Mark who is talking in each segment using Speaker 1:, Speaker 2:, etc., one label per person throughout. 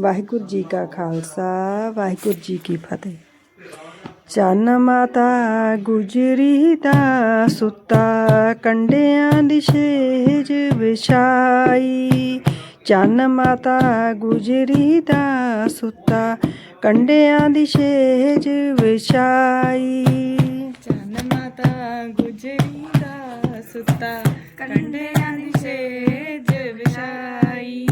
Speaker 1: ਵਾਹਿਗੁਰੂ ਜੀ ਕਾ ਖਾਲਸਾ, ਵਾਹਿਗੁਰੂ ਜੀ ਕੀ ਫਤਿਹ। ਚੰਨ ਮਾਤਾ ਗੁਜਰੀ ਦਾ ਸੁੱਤਾ, ਕੰਡਿਆਂ ਦੀ ਛੇਜ ਵਿਛਾਈ। ਚੰਨ ਮਾਤਾ ਗੁਜਰੀ ਦਾ ਸੁੱਤਾ, ਕੰਡਿਆਂ ਦੀ ਛੇਜ ਵਿਛਾਈ।
Speaker 2: ਚੰਨ ਮਾਤਾ ਗੁਜਰੀ ਦਾ ਸੁੱਤਾ, ਕੰਡਿਆਂ ਦੀ ਸੇਜ ਵਿਛਾਈ।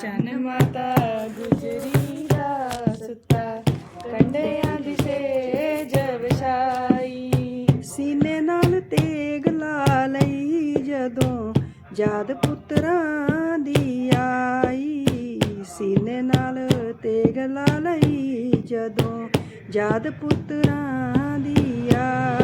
Speaker 2: ਚੰਨ ਮਾਤਾ ਗੁਜਰੀ ਦਾ ਸੁੱਤਾ, ਕੰਡਿਆਂ ਦੀ ਸੇਜ ਵਿਛਾਈ।
Speaker 1: ਸੀਨੇ ਨਾਲ ਤੇਗ ਲਾ ਲਈ ਜਦੋਂ ਜਾਦ ਪੁੱਤਰਾਂ ਦੀ ਆਈ। ਸੀਨੇ ਨਾਲ ਤੇਗ ਲਾ ਲਈ ਜਦੋਂ ਜਾਦ ਪੁੱਤਰਾਂ ਦੀ ਆਈ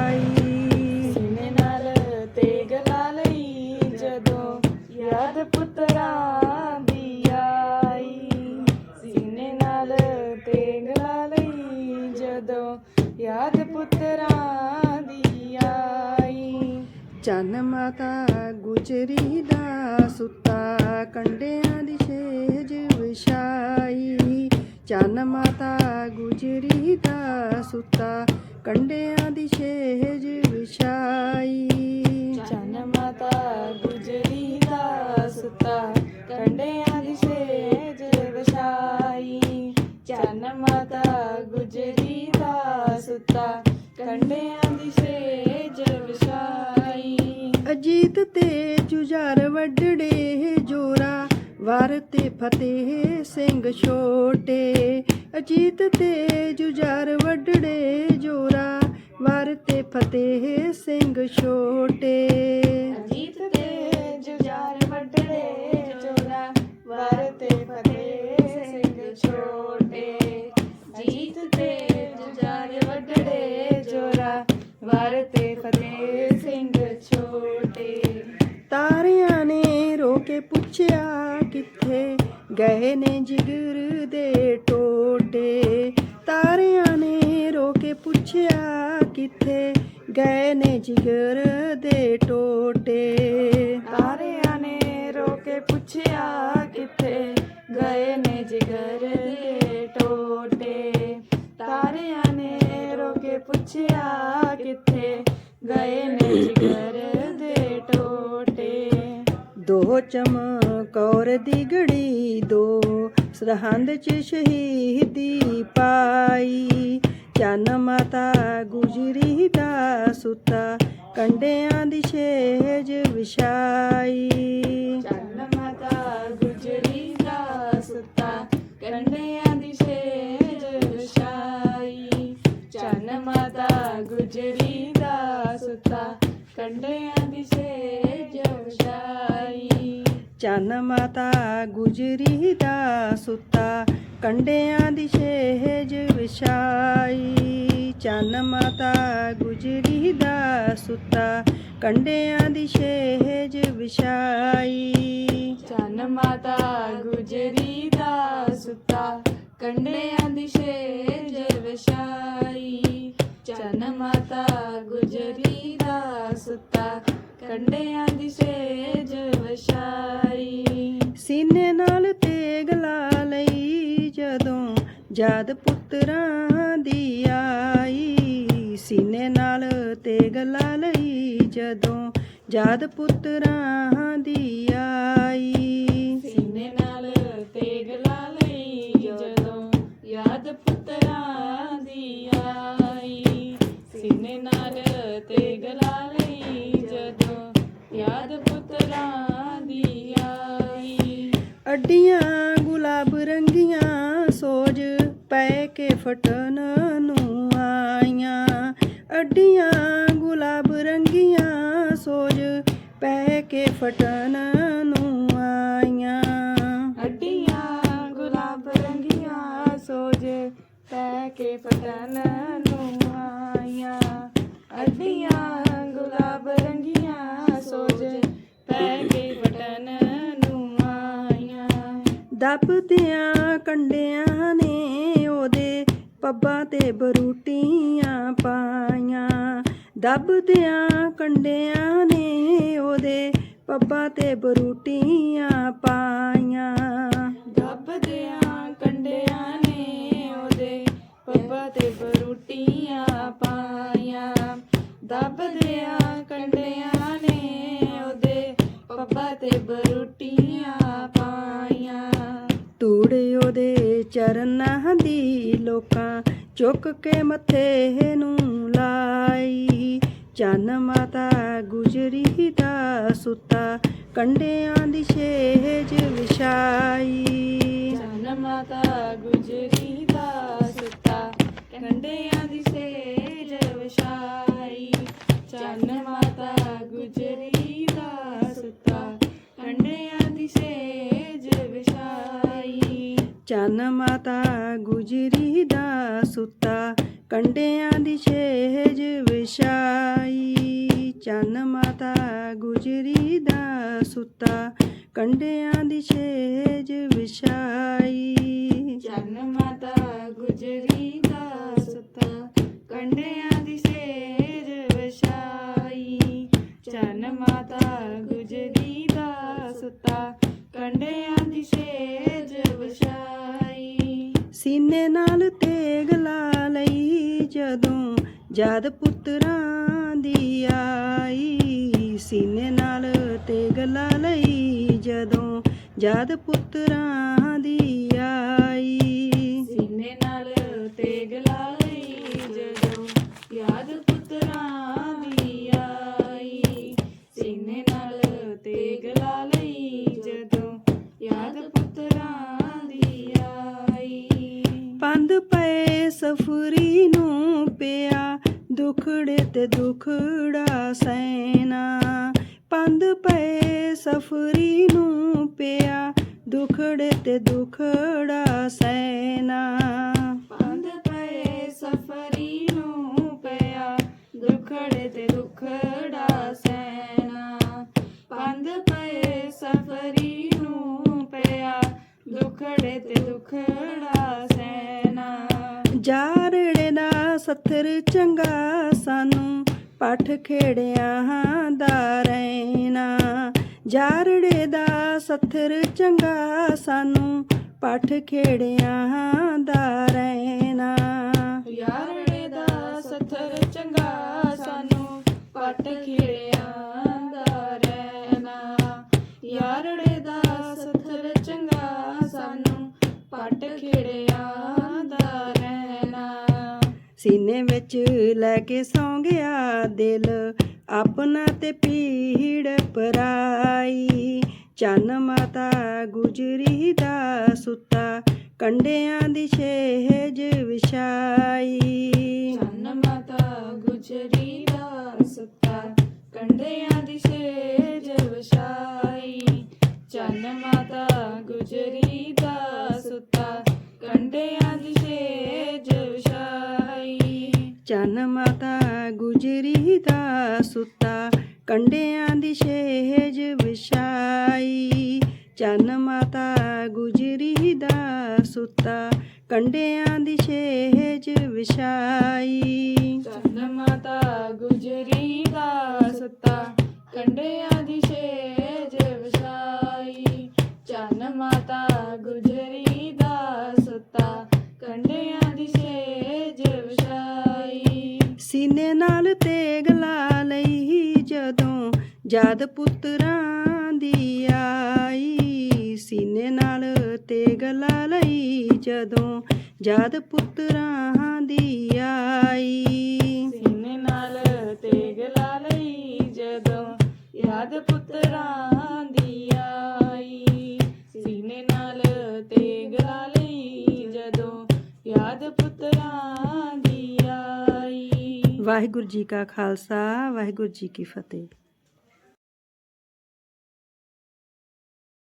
Speaker 1: ਗੁਜਰੀ ਦਾ ਸੁੱਤਾ, ਕੰਡਿਆਂ ਦੀ ਛੇਜ ਵਿਛਾਈ। ਚੰਨ ਮਾਤਾ ਗੁਜਰੀ ਦਾ ਸੁੱਤਾ, ਕੰਡਿਆਂ ਦੀ ਛੇਜ ਵਿਛਾਈ।
Speaker 2: ਚੰਨ ਮਾਤਾ ਗੁਜਰੀ ਦਾ ਸੁੱਤਾ, ਕੰਡਿਆਂ ਦੀ ਸੇਜ ਵਿਛਾਈ। ਚੰਨ ਮਾਤਾ ਗੁਜਰੀ ਦਾ ਸੁੱਤਾ, ਕੰਡਿਆਂ
Speaker 1: ਵਾਰ ਤੇ ਫਤਿਹ ਸਿੰਘ ਛੋਟੇ, ਅਜੀਤ ਤੇ ਜੁਝਾਰ ਵੱਡੜੇ ਜੋਰਾ, ਵਾਰ ਤੇ ਫਤਿਹ ਸਿੰਘ ਛੋਟੇ।
Speaker 2: ਅਜੀਤ ਤੇ ਜੁਝਾਰ ਵੱਡੜੇ ਜੋਰਾ, ਵਾਰ ਤੇ ਫਤਿਹ ਸਿੰਘ ਛੋਟੇ। ਜੀਤ ਤੇ ਜੁਝਾਰ ਵੱਡੜੇ ਜੋਰਾ, ਵਾਰ ਤੇ ਫਤਿਹ
Speaker 1: ਗਏ ਨੇ ਜਿਗਰ ਦੇ ਟੋਟੇ। ਤਾਰਿਆਂ ਨੇ ਰੋ ਕੇ ਪੁੱਛਿਆ ਕਿੱਥੇ? ਗਏ ਨੇ ਜਿਗਰ ਦੇ ਟੋਟੇ।
Speaker 2: ਤਾਰਿਆਂ ਨੇ ਰੋ ਕੇ ਪੁੱਛਿਆ ਕਿੱਥੇ? ਗਏ ਨੇ ਜਿਗਰ ਦੇ ਟੋਟੇ। ਤਾਰਿਆਂ ਨੇ ਰੋ ਕੇ ਪੁੱਛਿਆ ਕਿੱਥੇ? ਗਏ ਨੇ ਜਿਗਰ ਦੋ
Speaker 1: ਚਮਕੌਰ ਦੀ ਗੜੀ ਦੋ ਸਰਹੰਦ ਚ ਸ਼ਹੀਦੀ ਪਾਈ। ਚੰਨ ਮਾਤਾ ਗੁਜਰੀ ਦਾ ਸੁੱਤਾ, ਕੰਡਿਆਂ ਦੀ ਛੇਜ ਵਿਛਾਈ।
Speaker 2: ਚੰਨ ਮਾਤਾ ਗੁਜਰੀ ਦਾ ਸੁੱਤਾ, ਕੰਡਿਆਂ ਦੀ ਛੇਜ ਵਿਛਾਈ। ਚੰਨ ਮਾਤਾ ਗੁਜਰੀ ਦਾ ਸੁੱਤਾ, ਕੰਡਿਆਂ ਦੀ ਸ਼ੇਜ ਵਿਛਾਈ।
Speaker 1: ਚੰਨ ਮਾਤਾ ਗੁਜਰੀ ਦਾ ਸੁੱਤਾ, ਕੰਡਿਆਂ ਦੀ
Speaker 2: ਸੇਜ ਵਿਛਾਈ। ਚੰਨ ਮਾਤਾ ਗੁਜਰੀ ਦਾ ਸੁੱਤਾ, ਕੰਡਿਆਂ ਦੀ ਸੇਜ
Speaker 1: ਨਾਲ ਤੇਗ ਲਾ ਲਈ ਜਦੋਂ ਜਦ ਪੁੱਤਰਾਂ ਦੀ ਆਈ। ਸੀਨੇ ਨਾਲ ਤੇਗ ਲਾ ਲਈ ਜਦੋਂ ਜਦ ਪੁੱਤਰਾਂ ਦੀ ਆਈ।
Speaker 2: ਸੀਨੇ ਨਾਲ ਤੇਗ ਲਾ ਲਈ ਜਦੋਂ ਯਾਦ ਪੁੱਤਰਾਂ ਦੀ ਆਈ। ਸੀਨੇ ਨਾਲ ਤੇਗ ਲਾ ਲਈ ਜਦੋਂ ਯਾਦ ਪੁੱਤਰਾਂ ਦੀ
Speaker 1: ਅੱਡੀਆਂ ਗੁਲਾਬ ਰੰਗੀਆਂ, ਸੋਜ ਪੈ ਕੇ ਫਟਨ ਨੂੰ ਆਈਆਂ। ਅੱਡੀਆਂ ਗੁਲਾਬ ਰੰਗੀਆਂ, ਸੋਜ ਪੈ ਕੇ ਫਟਨ ਨੂੰ ਆਈਆਂ।
Speaker 2: ਅੱਡੀਆਂ ਗੁਲਾਬ ਰੰਗੀਆਂ, ਸੋਜ ਪੈ ਕੇ ਫਟਨ ਨੂੰ ਆਈਆਂ। ਅੱਡੀਆਂ ਗੁਲਾਬ ਰੰਗੀਆਂ, ਸੋਜ ਪੈ ਕੇ
Speaker 1: ਦਬਦਿਆਂ ਕੰਡਿਆਂ ਨੇ ਉਹਦੇ ਪੱਬਾਂ ਤੇ ਬਰੂਟੀਆਂ ਪਾਈਆਂ। ਦਬਦਿਆਂ ਕੰਡਿਆਂ ਨੇ ਉਹਦੇ ਪੱਬਾਂ ਤੇ ਬਰੂਟੀਆਂ ਪਾਈਆਂ।
Speaker 2: ਦਬਦਿਆਂ ਕੰਡਿਆਂ ਨੇ ਉਹਦੇ ਪੱਬਾਂ ਤੇ ਬਰੂਟੀਆਂ ਪਾਈਆਂ। ਦਬਦਿਆਂ ਕੰਡਿਆਂ ਨੇ ਉਹਦੇ ਪੱਬਾਂ ਤੇ ਬਰੂਟੀਆਂ ਪਾਈਆਂ
Speaker 1: ਚਰਨਾਂ ਦੀ ਲੋਕਾਂ, ਚੁੱਕ ਕੇ ਮੱਥੇ ਨੂੰ ਲਾਈ। ਚੰਨ ਮਾਤਾ ਗੁਜਰੀ ਦਾ ਸੁੱਤਾ, ਕੰਡਿਆਂ ਦੀ ਛੇਜ ਵਿਛਾਈ।
Speaker 2: ਚੰਨ ਮਾਤਾ ਗੁਜਰੀ ਦਾ ਸੁੱਤਾ, ਕੰਡਿਆਂ ਦੀ ਸੇਜ ਵਿਛਾਈ। ਚੰਨ ਮਾਤਾ ਗੁਜਰੀ
Speaker 1: ਚੰਨ ਮਾਤਾ ਗੁਜਰੀ ਦਾ ਸੁੱਤਾ, ਕੰਡਿਆਂ ਦੀ ਛੇਜ ਵਿਛਾਈ। ਚੰਨ ਮਾਤਾ ਗੁਜਰੀ ਦਾ ਸੁੱਤਾ, ਕੰਡਿਆਂ ਦੀ ਛੇਜ ਵਿਛਾਈ।
Speaker 2: ਚੰਨ ਮਾਤਾ ਗੁਜਰੀ ਦਾ ਸੁੱਤਾ, ਕੰਡਿਆਂ ਦੀ ਸੇਜ ਵਿਛਾਈ। ਚੰਨ ਮਾਤਾ ਗੁਜਰੀ ਦਾ ਸੁੱਤਾ, ਕੰਡਿਆਂ ਦੀ ਸੇਜ
Speaker 1: ਜਦੋਂ ਪੁੱਤਰਾਂ ਦੀ ਆਈ ਸੀਨੇ ਨਾਲ ਤੇਗ ਲਾ ਲਈ ਜਦੋਂ ਜਦ ਪੁੱਤਰਾਂ ਦੀ ਆਈ
Speaker 2: ਸੀਨੇ ਨਾਲ ਤੇਗ ਲਾ ਲਈ ਜਦੋਂ ਯਾਦ ਪੁੱਤਰਾਂ ਦੀ ਆਈ ਸੀਨੇ ਨਾਲ ਤੇਗ ਲਾ ਲਈ ਜਦੋਂ ਯਾਦ ਪੁੱਤਰਾਂ ਦੀ ਆਈ
Speaker 1: ਪੰਦ ਪਏ ਸਫਰੀ ਦੁਖੜੇ ਤੇ ਦੁਖੜਾ ਸੈਨਾ। ਪੰਦ ਪਏ ਸਫਰੀ ਨੂੰ ਪਿਆ, ਦੁਖੜੇ ਤੇ ਦੁਖੜਾ ਸੈਨਾ।
Speaker 2: ਪੰਧ ਪਏ ਸਫਰੀ ਨੂੰ ਪਿਆ, ਦੁਖੜੇ ਤੇ ਦੁਖੜਾ ਸੈਨਾ। ਪੰਧ ਪਏ ਸਫਰੀ ਨੂੰ ਪਿਆ, ਦੁਖੜੇ ਤੇ ਦੁਖੜਾ ਸੈਨਾ।
Speaker 1: ਜਾਰੜੇ ਦਾ ਸੱਥਰ ਚੰਗਾ ਪੱਠ ਖੇੜਿਆਂ ਦਾ ਰਹਿਣਾ ਜਾਰੜੇ ਦਾ ਸੱਥਰ ਚੰਗਾ ਸਾਨੂੰ, ਪੱਠ ਖੇੜਿਆਂ ਦਾ ਰਹਿਣਾ
Speaker 2: ਯਾਰੜੇ ਦਾ ਸੱਥਰ ਚੰਗਾ ਸਾਨੂੰ ਪੱਟ ਖੇੜਿਆਂ ਦਾ ਰਹਿਣਾ ਯਾਰੜੇ ਦਾ ਸੱਥਰ ਚੰਗਾ ਸਾਨੂੰ ਪੱਟ ਖੇੜਿਆਂ
Speaker 1: ਸੀਨੇ ਵਿੱਚ ਲੈ ਕੇ ਸੌਂ ਗਿਆ ਦਿਲ, ਆਪਣਾ ਤੇ ਪੀੜ ਪਰਾਈ ਚੰਨ ਮਾਤਾ ਗੁਜਰੀ ਦਾ ਸੁੱਤਾ, ਕੰਡਿਆਂ ਦੀ ਛੇਜ ਵਿਛਾਈ।
Speaker 2: ਚੰਨ ਮਾਤਾ ਗੁਜਰੀ ਦਾ ਸੁੱਤਾ, ਕੰਡਿਆਂ ਦੀ ਸੇਜ ਵਿਛਾਈ। ਚੰਨ ਮਾਤਾ ਗੁਜਰੀ ਦਾ ਸੁੱਤਾ, ਕੰਡਿਆਂ ਦੀ ਸੇਜ ਵਿਛਾਈ
Speaker 1: ਮਾਤਾ ਗੁਜਰੀ ਦਾ ਸੁੱਤਾ, ਕੰਡਿਆਂ ਦੀ ਸੇਜ ਵਿਛਾਈ। ਚੰਨ ਮਾਤਾ ਗੁਜਰੀ ਦਾ ਸੁੱਤਾ, ਕੰਡਿਆਂ ਦੀ ਸੇਜ ਵਿਛਾਈ।
Speaker 2: ਚੰਨ ਮਾਤਾ ਗੁਜਰੀ ਦਾ ਸੁੱਤਾ, ਕੰਡਿਆਂ ਦੀ ਸੇਜ ਵਿਛਾਈ। ਚੰਨ ਮਾਤਾ ਗੁਜਰੀ ਦਾ ਸੁੱਤਾ, ਕੰਡਿਆਂ
Speaker 1: ਜਦੋਂ ਪੁੱਤਰਾਂ ਦੀ ਆਈ ਸੀਨੇ ਨਾਲ ਤੇਗ ਲਾ ਲਈ ਜਦੋਂ ਜਦ ਪੁੱਤਰਾਂ ਦੀ ਆਈ
Speaker 2: ਸੀਨੇ ਨਾਲ ਤੇਗ ਲਾ ਲਈ ਜਦੋਂ ਯਾਦ ਪੁੱਤਰਾਂ ਦੀ ਆਈ। ਸੀਨੇ ਨਾਲ ਤੇਗ ਲਾ ਲਈ ਜਦੋਂ ਯਾਦ ਪੁੱਤਰਾਂ ਦੀ ਆਈ।
Speaker 1: ਵਾਹਿਗੁਰੂ ਜੀ ਕਾ ਖਾਲਸਾ ਵਾਹਿਗੁਰੂ ਜੀ ਕੀ ਫਤਿਹ।